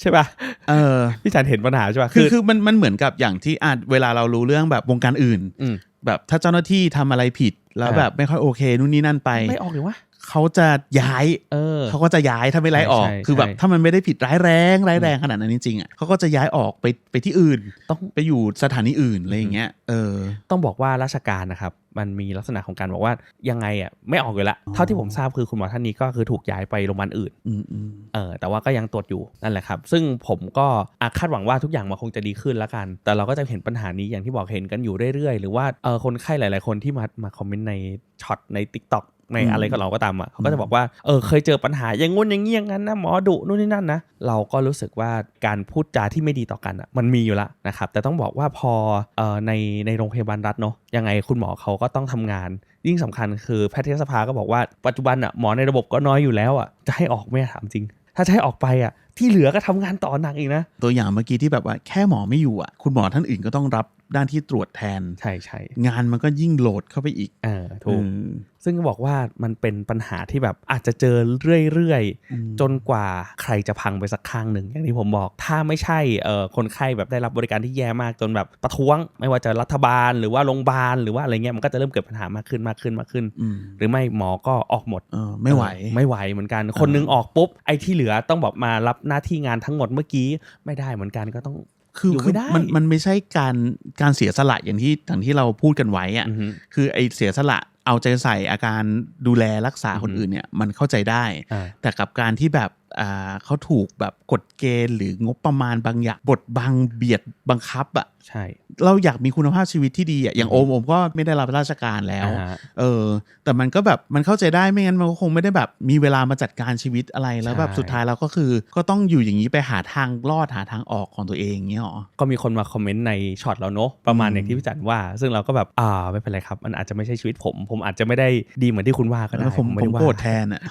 A: ใช่ป่ะ
B: เออ
A: พี่จันเห็นปัญหาใช่ป่ะ
B: คือคือมันมันเหมือนกับอย่างที่อาจเวลาเรารู้เรื่องแบบวงการอื่น
A: อืม
B: แบบถ้าเจ้าหน้าที่ทำอะไรผิดแล้ว
A: อ่า
B: แบบไม่ค่อยโอเคนู่นนี่นั่นไป
A: ไม่ออกเลยวะ
B: เขาจะย้าย
A: เออ
B: เขาก็จะย้ายถ้าไม่ไล่ออก
A: ใช่ใช่
B: คือแบบ
A: ใช่
B: ถ้ามันไม่ได้ผิดร้ายแรงร้ายแรงขนาดนั้นจริงๆอะเขาก็จะย้ายออกไปไปที่อื่น
A: ต้อง
B: ไปอยู่สถานีอื่นอะไรอย่างเงี้ยเออ
A: ต้องบอกว่าราชการนะครับ มันมีลักษณะของการบอกว่ายังไงอะไม่ออกอยู่ละ
B: อ๋อ
A: เท่าที่ผมทราบคือคุณหมอท่านนี้ก็คือถูกย้ายไปโรงพยาบาลอื่น
B: อืมอืม
A: เออแต่ว่าก็ยังตรวจอยู่นั่นแหละครับ ซึ่งผมก็อาคาดหวังว่าทุกอย่างมันคงจะดีขึ้นแล้วกัน แต่เราก็จะเห็นปัญหานี้อย่างที่บอกเห็นกันอยู่เรื่อยๆ หรือว่าเออคนไข้หลาย ๆ คนที่มามาคอมเมนต์ในช็อตใน t ิ k t o k ในอะไรก็เราก็ตามอะเขาก็จะบอกว่าเออเคยเจอปัญหาอย่างงู้นอย่างงี้อย่างนั้นนะหมอดุนู่นนี่นั่นนะเราก็รู้สึกว่าการพูดจาที่ไม่ดีต่อกันอะมันมีอยู่แล้วนะครับแต่ต้องบอกว่าพอเออในในโรงพยาบาลรัฐเนาะ ยังไงคุณหมอเขาก็ต้องทำงาน ยิ่งสำคัญคือแพทยสภาก็บอกว่าปัจจุบันอะหมอในระบบก็น้อยอยู่แล้วอะจะให้ออกไหม่ถามจริง ถ้าจะให้ออกไปอะ ที่เหลือก็ทำงานต่อหนักอีกนะ
B: ตัวอย่างเมื่อกี้ที่แบบว่าแค่หมอไม่อยู่อะ คุณหมอท่านอื่นก็ต้องรับด้านที่ตรวจแทน
A: ใช่ใช่
B: งานมันก็ยิ่งโหลดเข้าไปอีก
A: เออถูก
B: อืม
A: ซึ่งก็บอกว่ามันเป็นปัญหาที่แบบอาจจะเจอเรื่อย
B: อืม
A: ๆจนกว่าใครจะพังไปสักข้างหนึ่งอย่างที่ผมบอก ถ้าไม่ใช่เอ่อคนไข้แบบได้รับบริการที่แย่มากจนแบบประท้วง ไม่ว่าจะรัฐบาลหรือว่าโรงพยาบาลหรือว่าอะไรเงี้ยมันก็จะเริ่มเกิดปัญหามากขึ้นมากขึ้นมากขึ้น
B: อืม
A: หรือไม่หมอก็ออกหมด
B: เออไม่ไหว
A: เออไม่ไหวเหมือนกัน คนนึงออกปุ๊บไอ้ที่เหลือต้องบอกมารับหน้าที่งานทั้งหมดเมื่อกี้ไม่ได้เหมือนกันก็ต้อง
B: คือ
A: อยู่
B: คือ
A: ไม่ได้
B: มันมันไม่ใช่การการเสียสละอย่างที่อย่างที่เราพูดกันไว้อะ
A: อือฮึ
B: คือไอเสียสละเอาใจใส่อาการดูแลรักษาคน
A: อือฮึ
B: อื่นเนี่ยมันเข้าใจได้
A: อ่า
B: แต่กับการที่แบบอ่า เขาถูกแบบกฎเกณฑ์หรืองบประมาณบางอย่างบทบังเบียดบังคับอะ
A: ใช่
B: เราอยากมีคุณภาพชีวิตที่ดีอะอย่างโอมโอมก็ไม่ได้รับราชการแล้ว
A: อ่าฮะ
B: เออ แต่มันก็แบบมันเข้าใจได้ไม่งั้นมันก็คงไม่ได้แบบมีเวลามาจัดการชีวิตอะไรแล้วแบบ
A: ใช่
B: สุดท้ายเราก็คือ ก็ต้องอยู่อย่างนี้ไปหาทางรอดหาทางออกของตัวเองเงี้ยหรอ
A: ก็มีคนมาคอมเมนต์ในช็อตเราเนอะประมาณ
B: อืม
A: อย่างที่พี่จันว่า ซึ่งเราก็แบบอ่าไม่เป็นไรครับ มันอาจจะไม่ใช่ชีวิตผม ผมอาจจะไม่ได้ดีเหมือนที่คุณว่าก็ได้
B: แล้วผม
A: ไได้
B: ผม
A: ว่า
B: โกรธแทนอะ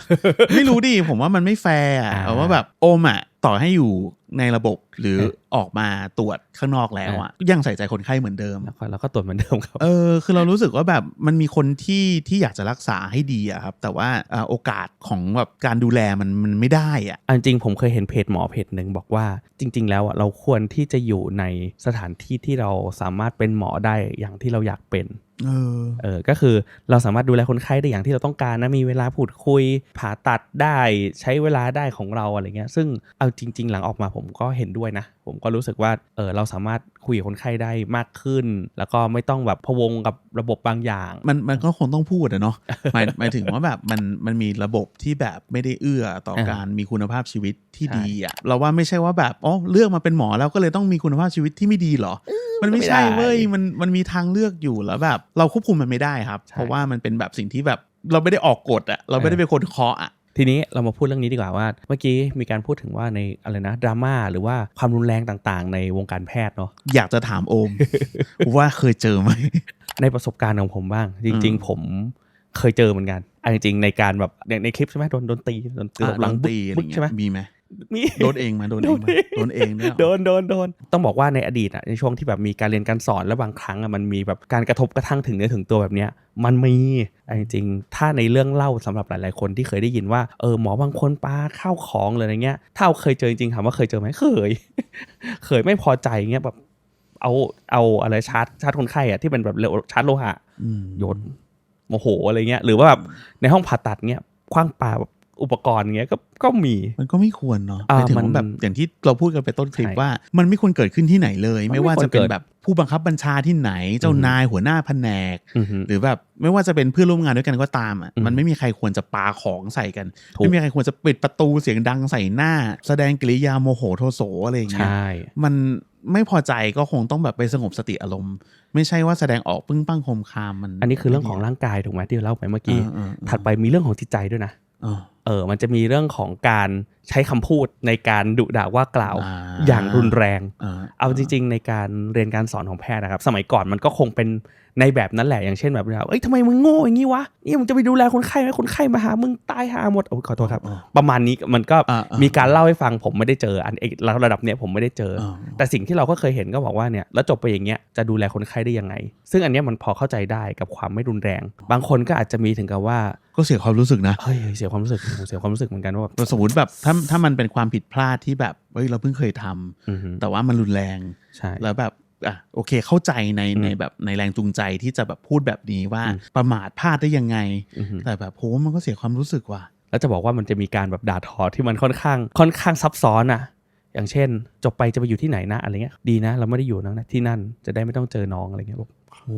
B: ไม่รู้ดิผมว่ามันไม่แฟร์อะ
A: อ่า
B: เอาว่าแบบโอมอะต่อให้อยู่ในระบบหรือ
A: เออ
B: ออกมาตรวจข้างนอกแล้วอะยังใส่ใจคนไข้เหมือนเดิม
A: แล้วก็เราก็ตรวจเหมือนเดิมครับ
B: เออคือเรารู้สึกว่าแบบมันมีคนที่ที่อยากจะรักษาให้ดีอะครับ แต่ว่าเอ่อโอกาสของแบบการดูแลมันมันไม่ได้อะ
A: อันจริงผมเคยเห็นเพจหมอเพจหนึ่งบอกว่าจริง ๆ แล้วอะเราควรที่จะอยู่ในสถานที่ที่เราสามารถเป็นหมอได้อย่างที่เราอยากเป็น
B: เออ
A: เออก็คือเราสามารถดูแลคนไข้ได้อย่างที่เราต้องการนะมีเวลาพูดคุย ผ่าตัดได้ใช้เวลาได้ของเราอะไรเงี้ยซึ่งเอาจริง ๆ หลังออกมาผมก็เห็นด้วยนะ ผมก็รู้สึกว่าเออเราสามารถคุยกับคนไข้ได้มากขึ้น แล้วก็ไม่ต้องแบบพะวงกับระบบบางอย่าง
B: มันมันก็คงต้องพูดอะเนาะหมายหมายถึงว่าแบบมันมันมีระบบที่แบบไม่ได้เอื้อต่อ
A: อ่า
B: การมีคุณภาพชีวิตที่
A: ใช่
B: ดีอะเราว่าไม่ใช่ว่าแบบอ๋อเลือกมาเป็นหมอแล้วก็เลยต้องมีคุณภาพชีวิตที่ไม่ดีเหรอมันไม่ใช่
A: ไม่ได้
B: เว้ยมันมันมีทางเลือกอยู่แล้วแบบ เราควบคุมมันไม่ได้ครับ
A: ใช่
B: เพราะว่ามันเป็นแบบสิ่งที่แบบเราไม่ได้ออกกฎอะเราไม่ได้เป็นคนเคาะอะ
A: ทีนี้เรามาพูดเรื่องนี้ดีกว่าว่า เมื่อกี้มีการพูดถึงว่าในอะไรนะดราม่าหรือว่าความรุนแรงต่างๆ ในวงการแพทย์เนาะ
B: อยากจะถามโอม ว่าเคยเจอไหม
A: ในประสบการณ์ของผมบ้าง จริง
B: อืม
A: ๆผมเคยเจอเหมือนกันอันจริงๆในการแบบในในคลิปใช่ไหมโดนโดนตีโดนตี
B: อะ
A: หลัง
B: โดน
A: บึก
B: ตีอะไร
A: บึก
B: เงี้
A: ใช่ไหม
B: ยมีไหม
A: มี
B: โดนเองมาโดนเองมาโดนเองด้วยเหรอ
A: โดนโดนโดนต้องบอกว่าในอดีตอะในช่วงที่แบบมีการเรียนการสอนแล้วบางครั้งอะมันมีแบบการกระทบกระทั่งถึงเนื้อถึงตัวแบบเนี้ยมันมีอะจริงๆถ้าในเรื่องเล่าสำหรับหลาย ๆ คนที่เคยได้ยินว่าเออหมอบางคนปาข้าวของเลยอะไรเงี้ยถ้าเราเคยเจอจริงๆถามว่าเคยเจอไหมเคย เคยไม่พอใจเงี้ยแบบเอาเอาอะไรชาร์จชาร์จคนไข้อะที่เป็นแบบเร็วชาร์จโลหะ
B: อืม
A: โยนโมโหอะไรเงี้ยหรือว่าแบบในห้องผ่าตัดเงี้ยคว้างปาแบบ อุปกรณ์เงี้ยก็ก็มี
B: มันก็ไม่ควรเนาะ
A: อ่า
B: หมายถึง
A: มัน
B: ว่าแบบอย่างที่เราพูดกันไปต้นคลิป
A: ใช่
B: ว่า มันไม่ควรเกิดขึ้นที่ไหนเลย
A: มัน
B: ไม่ว่า
A: ไม่ควร
B: จะเป็น
A: เกิด
B: แบบผู้บังคับบัญชาที่ไหน เจ้านายหัวหน้าแผนก
A: อือฮึ
B: หรือแบบไม่ว่าจะเป็นเพื่อนร่วมงานด้วยกันก็ตามอะ
A: อืม
B: มันไม่มีใครควรจะปาของใส่กัน
A: ถูก
B: ไม่มีใครควรจะปิดประตูเสียงดังใส่หน้า แสดงกิริยาโมโหโทโสอะไรอย่างเงี้ย
A: ใช่
B: มันไม่พอใจก็คงต้องแบบไปสงบสติอารมณ์ ไม่ใช่ว่าแสดงออกปึ้งปั้งคมคามมัน
A: อันนี้คือเรื่องของร่างกายถูกไหมที่เราเล่าไปเมื่อกี้
B: เออเออเออ
A: ถัดไปมีเรื่องของจิตใจด้วยนะ เออมันจะมีเรื่องของการ ใช้คำพูดในการดุด่าว่ากล่าว
B: อ่า
A: อย่างรุนแรง
B: เออ
A: เอาจริง ๆ ในการเรียนการสอนของแพทย์นะครับ สมัยก่อนมันก็คงเป็นในแบบนั้นแหละอย่างเช่นแบบว่าเอ้ยทำไมมึงโง่อย่างงี้วะนี่มึงจะไปดูแลคนไข้ไหมคนไข้มาหามึงตายหาหมดโอ้ยขอโทษครับ
B: อ๋อ
A: ประมาณนี้มันก็
B: อ่าอ่ามี
A: มีการเล่าให้ฟังผมไม่ได้เจออันเอกระดับเนี้ยผมไม่ได้เจอ
B: เออ
A: แต่สิ่งที่เราก็เคยเห็นก็บอกว่าเนี่ยแล้วจบไปอย่างเงี้ยจะดูแลคนไข้ได้ยังไง ซึ่งอันเนี้ยมันพอเข้าใจได้กับความไม่รุนแรง บางคนก็อาจจะมีถึงกับว่า
B: ก็เสียความรู้สึกนะ
A: เฮ้ยเสียความรู้สึกเสียความรู้สึกเหมือนกันว่าแบบ
B: สมมติแบบถ้าถ้ามันเป็นความผิดพลาดที่แบบเฮ้ยเราเพิ่งเคยทำ
A: อือฮึ
B: แต่ว่ามันรุนแรง
A: ใช่
B: แล้วแบบอะโอเคเข้าใจใน
A: อืม
B: ในแบบในแรงจูงใจที่จะแบบพูดแบบนี้ว่า
A: อืม
B: ประมาทพลาดได้ยังไง
A: อือฮึ
B: แต่แบบโหมันก็เสียความรู้สึกว่ะ
A: แล้วจะบอกว่ามันจะมีการแบบด่าทอที่มันค่อนข้าง ค่อนข้างซับซ้อนอะอย่างเช่น จบไปจะไปอยู่ที่ไหนนะอะไรเงี้ยดีนะ เราไม่ได้อยู่นะที่นั่นจะได้ไม่ต้องเจอน้องอะไรเงี้ยบอก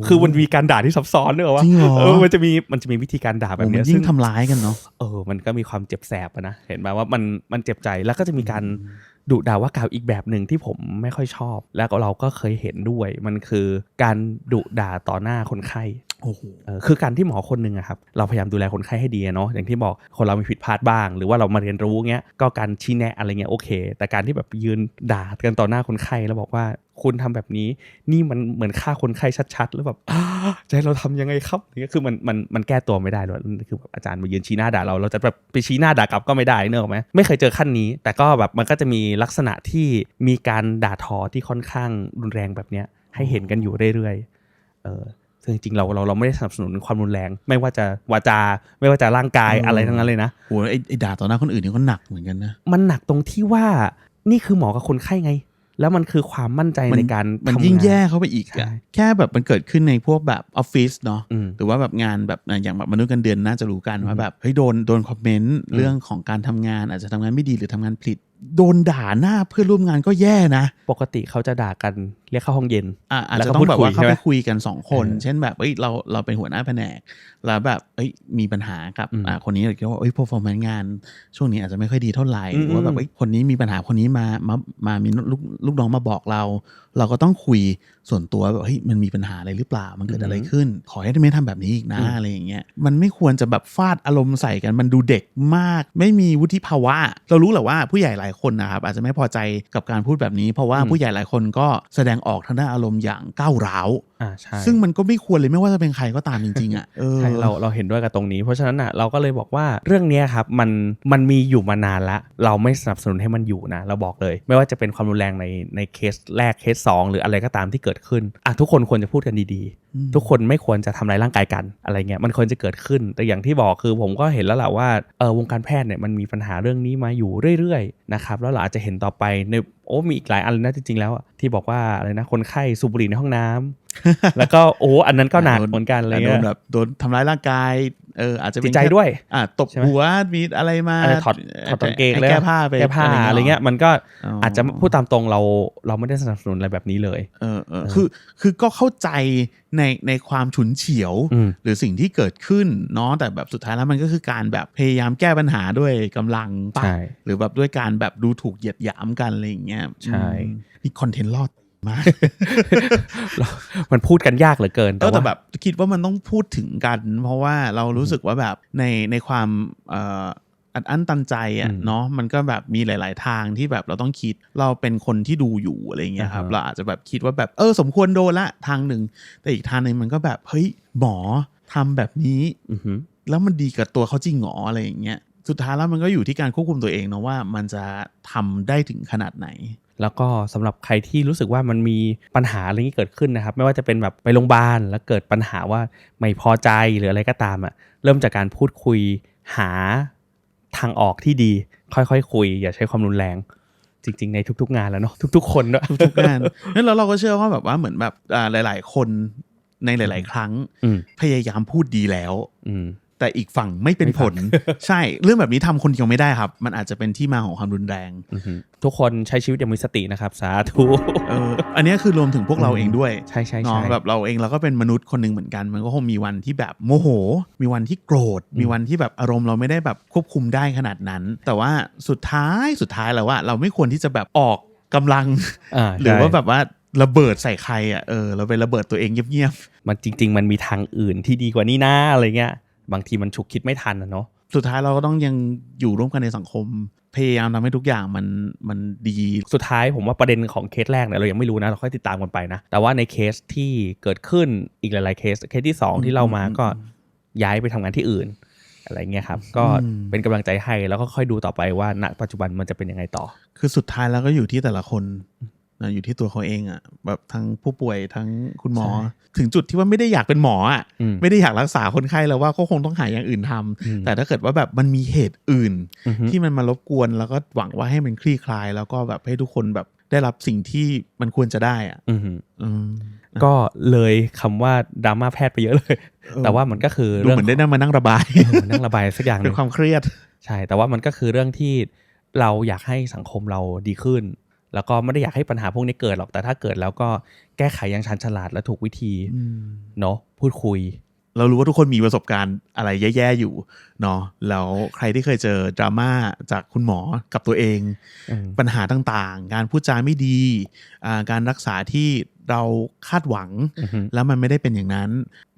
A: คือมันมีการด่าที่ซับซ้อนด้วยวะ
B: จริงเหรอ
A: เออมันจะมีมันจะมีวิธีการด่าแบ
B: โอ้
A: บ
B: มั
A: เนี้
B: น
A: ย
B: ยิ่
A: ซึ่
B: ง
A: ง
B: ทำร้ายกันเนาะ
A: เออมันก็มีความเจ็บแสบอะนะเห็นไหมว่ามันมันเจ็บใจแล้วก็จะมีการดุด่าว่ากล่าวอีกแบบหนึ่งที่ผมไม่ค่อยชอบ แล้วก็เราก็เคยเห็นด้วย มันคือการดุด่าต่อหน้าคนไข้
B: โอ้โห
A: เออคือการที่หมอคนหนึ่งอะครับเราพยายามดูแลคนไข้ให้ดีอะเนาะอย่างที่บอกคนเรามีผิดพลาดบ้าง หรือว่าเรามาเรียนรู้เงี้ยก็การชี้แนะอะไรเงี้ยโอเค แต่การที่แบบยืนด่ากันต่อหน้าคนไข้แล้วบอกว่าคุณทำแบบนี้ นี่มันเหมือนฆ่าคนไข้ชัดๆ แล้วแบบอ้าจะให้เราทำยังไงครับเนี่ยคือมันมันมันแก้ตัวไม่ได้เลยคือแบบอาจารย์มายืนชี้หน้าด่าเรา เราจะแบบไปชี้หน้าด่ากลับก็ไม่ได้เนกอะไหมไม่เคยเจอขั้นนี้ แต่ก็แบบมันก็จะมีลักษณะที่มีการด่าทอที่ค่อนข้างรุนแรงแบบเนี้ยให้เห็นกันอยู่เรื่อยๆเออซึ่งจริงๆเราเราเราไม่ได้สนับสนุนความรุนแรง ไม่ว่าจะวาจา ไม่ว่าจะร่างกาย
B: อืม
A: อะไรทั้งนั้นเลยนะ
B: โหไอ้ไอ้ด่าต่อหน้าคนอื่นนี่ก็หนักเหมือนกันนะ
A: มันหนักตรงที่ว่านี่คือหมอกับคนไข้ไง แล้วมันคือความมั่นใจ
B: มัน
A: ในการ
B: มัน
A: ทำ
B: ยิ่ง
A: งา
B: แย่เข้าไปอีก
A: ใช่
B: อะแค่แบบมันเกิดขึ้นในพวกแบบออฟฟิศเนาะ
A: อืม
B: หรือว่าแบบงานแบบอะอย่างแบบมนุษย์กันเดือนน่าจะรู้กัน
A: อืม
B: ว่าแบบเฮ้ยโดนโดนคอมเมนต์
A: อืม
B: เรื่องของการทำงานอาจจะทำงานไม่ดีหรือทำงานผิด โดนด่าหน้าเพื่อนร่วมงานก็แย่นะ
A: ปกติเขาจะด่ากันเรียกเข้าห้องเย็น
B: อะอาจ
A: แล้ว
B: จะ
A: ก็
B: ต้องแบบว่า
A: พูดคุย
B: เข้า
A: ใช่ไห
B: ไป
A: ม
B: คุยกันสองคน
A: เออ
B: เช่นแบบเอ้ยเราเราเป็นหัวหน้าแผนกแล้วแบบเอ้ยมีปัญหากับ
A: อืม
B: อ่าคนนี้เราคิดว่าเอ้ย performance งาน ช่วงนี้อาจจะไม่ค่อยดีเท่าไหร่
A: อืม
B: หรือว่าแบบเอ้ยคนนี้มีปัญหาคนนี้มามามามีลูกลูกน้องมาบอกเรา เราก็ต้องคุย ส่วนตัวแบบเฮ้ยมันมีปัญหาอะไรหรือเปล่ามันเกิดอะไรขึ้น ขอให้ไม่ทำแบบนี้อีกนะ
A: อืม
B: อะไรอย่างเงี้ยมันไม่ควรจะแบบฟาดอารมณ์ใส่กันมันดูเด็กมาก ไม่มีวุฒิภาวะ เรารู้แหละว่าผู้ใหญ่หลายคนนะครับอาจจะไม่พอใจกับการพูดแบบนี้ เพราะว่าผู้ใหญ่หลายคนก็แสดงออกทางด้านอารมณ์อย่างก้าวร้าว
A: อ่าใช่
B: ซึ่งมันก็ไม่ควรเลยไม่ว่าจะเป็นใครก็ตามจริงๆอะเออ
A: ใช่เราเราเห็นด้วยกับตรงนี้ เพราะฉะนั้นอะเราก็เลยบอกว่าเรื่องเนี้ยครับมันมันมีอยู่มานานละ เราไม่สนับสนุนให้มันอยู่นะ เราบอกเลย ไม่ว่าจะเป็นความรุนแรงในในเคสแรกเคสสองหรืออะไรก็ตามที่เกิดขึ้นอะทุกคนควรจะพูดกันดีๆ
B: อืม
A: ทุกคนไม่ควรจะทำร้ายร่างกายกันอะไรเงี้ยมันควรจะเกิดขึ้น แต่อย่างที่บอกคือผมก็เห็นแล้วแหละว่าเออวงการแพทย์เนี่ยมันมีปัญหาเรื่องนี้มาอยู่เรื่อยๆนะครับแล้วเราอาจจะเห็นต่อไปในโอ้มีอีกหลายอันเลยนะจริงๆแล้วอะที่บอกว่าอะไรนะคนไข้สูบบุหรี่ในห้องน้ำ แล้วก็โอ้อันนั้นก็หนักเหมือนกันอะไร
B: โด
A: เงี้
B: น
A: ย
B: แบบโดนทำร้ายร่างกายเอออาจจะเป็
A: จิ
B: น
A: ตใจ
B: แค่
A: ด้วย
B: อะตบ
A: ใช่ไหม
B: หัวมีอะไรมา
A: เออถอดถอดกางเกง
B: ให้
A: เลย
B: แก้ผ้าไป
A: แก้ผ้าอะไรเงี้ยมันก็
B: อ๋ออ
A: อาจจะพูดตามตรงเราเราไม่ได้สนับสนุนอะไรแบบนี้เลย
B: เออเออคือคือก็เข้าใจในในความฉุนเฉียว
A: อืม
B: หรือสิ่งที่เกิดขึ้นเนาะแต่แบบสุดท้ายแล้วมันก็คือการแบบพยายามแก้ปัญหาด้วยกำลังปะ
A: ใช่
B: หรือแบบด้วยการแบบดูถูกเหยียดหยามกันอะไรอย่างเงี้ย
A: ใช่
B: อืมมีคอนเทนต์รอด มาก
A: เรามันพูดกันยากเหลือเกิน
B: ก็แต่
A: ว่า
B: แบบคิดว่ามันต้องพูดถึงกัน เพราะว่าเรารู้สึกว่าแบบในในความเอ่ออัดอั้นตันใจอะ
A: อืม
B: เนาะมันก็แบบมีหลาย ๆ ทางที่แบบเราต้องคิดเราเป็นคนที่ดูอยู่อะไรเงี้ยครับ
A: อ่าฮะ
B: เราอาจจะแบบคิดว่าแบบเออสมควรโดนละทางหนึ่ง แต่อีกทางหนึ่งมันก็แบบเฮ้ยหมอทำแบบนี้
A: อือหือ
B: แล้วมันดีกับตัวเขาจริงเหรออะไรอย่างเงี้ยสุดท้ายแล้วมันก็อยู่ที่การควบคุมตัวเองเนาะว่ามันจะทำได้ถึงขนาดไหน
A: แล้วก็สำหรับใครที่รู้สึกว่ามันมีปัญหาอะไรนี้เกิดขึ้นนะครับ ไม่ว่าจะเป็นแบบไปโรงพยาบาลแล้วเกิดปัญหาว่าไม่พอใจหรืออะไรก็ตามอะ่ะเริ่มจากการพูดคุยหาทางออกที่ดี ค่อยๆคคุย อย่าใช้ความรุนแรง จริง ๆ ในทุก ๆ งานแล้วเนาะทุก ๆ คนด้วย
B: ทุกๆงานนั้นแล้วเราก็เชื่อว่าแบบว่าเหมือนแบบอ่าหลาย ๆ คนในหลาย ๆ ครั้ง
A: อืม
B: พยายามพูดดีแล้ว
A: อืม
B: แต่อีกฝั่งไม่เป็นผล ใช่เรื่องแบบนี้ทำคนเดียวไม่ได้ครับ มันอาจจะเป็นที่มาของความรุนแรง
A: อือหือทุกคนใช้ชีวิตอย่างมีสตินะครับ สาธุ
B: เอออันนี้คือรวมถึงพวกเราเองด้วย
A: ใช่ใช่
B: เนาะ
A: ใช่
B: แบบเราเองเราก็เป็นมนุษย์คนหนึ่งเหมือนกัน มันก็คงมีวันที่แบบโมโห มีวันที่โกรธ
A: อืม
B: มีวันที่แบบอารมณ์เราไม่ได้แบบควบคุมได้ขนาดนั้น แต่ว่าสุดท้ายสุดท้ายแล้วว่า เราไม่ควรที่จะแบบออกกำลัง
A: อ่า
B: หรือ
A: ใช่
B: ว่าแบบว่าระเบิดใส่ใครอะเออเราไประเบิดตัวเองเงียบ
A: มันจริง ๆ มันมีทางอื่นที่ดีกว่านี้นะอะไรเงี้ย บางทีมันฉุกคิดไม่ทันนะเนาะ
B: ๆสุดท้ายเราก็ต้องยังอยู่ร่วมกันในสังคม พยายามทำให้ทุกอย่างมันมันดี
A: สุดท้ายผมว่าประเด็นของเคสแรกเนี่ยเรายังไม่รู้นะ เราค่อยติดตามกันไปนะ แต่ว่าในเคสที่เกิดขึ้นอีกหลายๆเคสเคสที่ 2 ที่เล่ามาก็ย้ายไปทำงานที่อื่น อะไรเงี้ยครับ ก็
B: อืม
A: เป็นกำลังใจให้แล้วก็ค่อยดูต่อไปว่าณปัจจุบันมันจะเป็นยังไงต่อ
B: คือสุดท้ายแล้วก็อยู่ที่แต่ละคนนะ อยู่ที่ตัวเขาเองอะแบบทั้งผู้ป่วยทั้งคุณหมอ
A: ใช่
B: ถึงจุดที่ว่าไม่ได้อยากเป็นหมออะ
A: อืม
B: ไม่ได้อยากรักษาคนไข้แล้วว่าก็คงต้องหาอย่างอื่นทำ
A: อืม
B: แต่ถ้าเกิดว่าแบบมันมีเหตุอื่น
A: อือฮึ
B: ที่มันมารบกวนแล้วก็หวังว่าให้มันคลี่คลาย แล้วก็แบบให้ทุกคนแบบได้รับสิ่งที่มันควรจะได้อะ
A: อือฮึ
B: อืม
A: ก็เลยคำว่าดราม่าแพทย์ไปเยอะเลย
B: เออ
A: แต่ว่ามันก็คือ
B: ดูเหมือนได้นั่งมานั่งระบาย
A: เออมันนั่งระบายสักอย่างห
B: เป็
A: นึ
B: น
A: ง
B: ความเครียด
A: ใช่ แต่ว่ามันก็คือเรื่องที่เราอยากให้สังคมเราดีขึ้น แล้วก็ไม่ได้อยากให้ปัญหาพวกนี้เกิดหรอกแต่ถ้าเกิดแล้วก็แก้ไขอย่างชันฉลาดและถูกวิธีเนาะพูดคุย
B: เรารู้ว่าทุกคนมีประสบการณ์อะไรแย่ๆอยู่เนาะแล้วใครที่เคยเจอดราม่าจากคุณหมอกับตัวเอง
A: อืม
B: ปัญหาต่างๆ การพูดจาไม่ดีอ่าการรักษาที่ เราคาดหวัง
A: อือฮึ
B: แล้วมันไม่ได้เป็นอย่างนั้น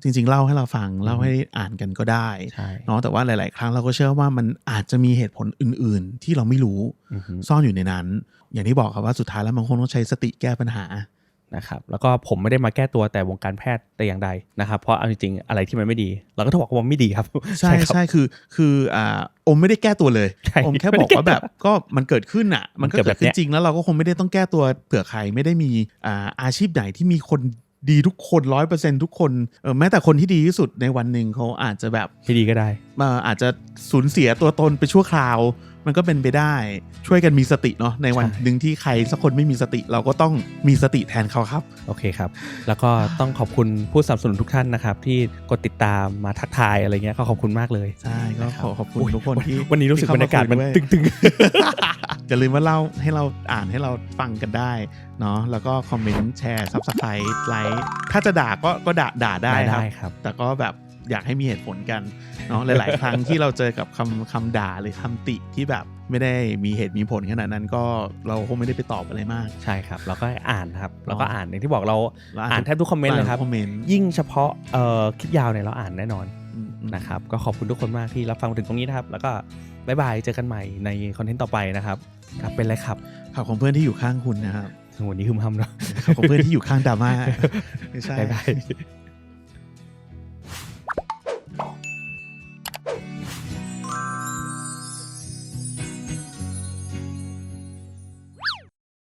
B: จริง ๆ เล่าให้เราฟังเล่าให้อ่านกันก็ได้
A: ใช่
B: เนาะแต่ว่าหลาย ๆ ครั้งเราก็เชื่อว่ามันอาจจะมีเหตุผลอื่น ๆ ที่เราไม่รู้
A: อือฮึ
B: ซ่อนอยู่ในนั้น อย่างที่บอกครับว่าสุดท้ายแล้วมันคงต้องใช้สติแก้ปัญหา
A: นะครับแล้วก็ผมไม่ได้มาแก้ตัวแต่วงการแพทย์แต่อย่างใดนะครับ เพราะเอาจริงๆอะไรที่มันไม่ดี เราก็ต้องบอกว่ามันไม่ดีครับ
B: ใช่
A: ครับ
B: ใช่คือคืออ่าอมไม่ได้แก้ตัวเลย
A: ใช่
B: อมแค่บอกว่าแบบก็มันเกิดขึ้นอะ มันก็
A: มันเกิ
B: เกิ
A: ด
B: ด
A: แบบเนี้
B: ขึ้น
A: ย
B: จริงแล้วเราก็คงไม่ได้ต้องแก้ตัวเผื่อใครไม่ได้มีอ่าอาชีพไหนที่มีคนดีทุกคนร้อยเปอร์เซ็นทุกคนเออแม้แต่คนที่ดีที่สุดในวันหนึ่งเขาอาจจะแบบ
A: ไม่ดีก็ได้
B: เอ่ออาจจะสูญเสียตัวตนไปชั่วคราว มันก็เป็นไปได้ช่วยกันมีสติเนาะในวัน
A: ใช่
B: หนึ่งที่ใครสักคนไม่มีสติเราก็ต้องมีสติแทนเขาครับ
A: โอเคครับ แล้วก็ต้องขอบคุณผู้สนับสนุนทุกท่านนะครับ ที่กดติดตามมาทักทายอะไรเงี้ยก็ขอบคุณมากเลย
B: ใช่ก็ขอขอบคุณ
A: โอ้ย
B: ทุกคนที่
A: วันนี้รู้สึก
B: ที่
A: บรรยากาศมัน
B: เข้
A: ตึ
B: คุ
A: ง
B: ด้วยอย่าลืมว่าเล่าให้เราอ่านให้เราฟังกันได้เนาะแล้วก็คอมเมนต์แชร์ซับสไครต์ไลค์ถ้าจะด่าก็ก็ด่าด่า
A: ๆ
B: ได้ครับ
A: ได้ครับ
B: แต่ก็แบบ อยากให้มีเหตุผลกันเนาะหลาย ๆ ครั้งที่เราเจอกับคำคำด่าหรือคำติที่แบบไม่ได้มีเหตุมีผลขนาดนั้นก็เราคงไม่ได้ไปตอบอะไรมาก
A: ใช่ครับเราก็อ่านครับเราก็อ่านอย่างที่บอกเรา
B: เรา
A: อ่านแทบทุกคอมเมนต์เลยครับ
B: คอมเมนต์
A: ยิ่งเฉพาะเอ่อคลิปยาวเนี่ยเราอ่านแน่นอน
B: อืมอืม
A: นะครับก็ขอบคุณทุกคนมากที่รับฟังมาถึงตรงนี้นะครับ แล้วก็บ๊ายบายเจอกันใหม่ในคอนเทนต์ต่อไปนะครับครับเป็นไรครับ
B: ข่าวของเพื่อนที่อยู่ข้างคุณนะครับ
A: วันนี้คือมทำเนาะ
B: ข่าวของเพื่อนที่อยู่ข้างดราม่าไม่ใช่
A: บ๊ายบาย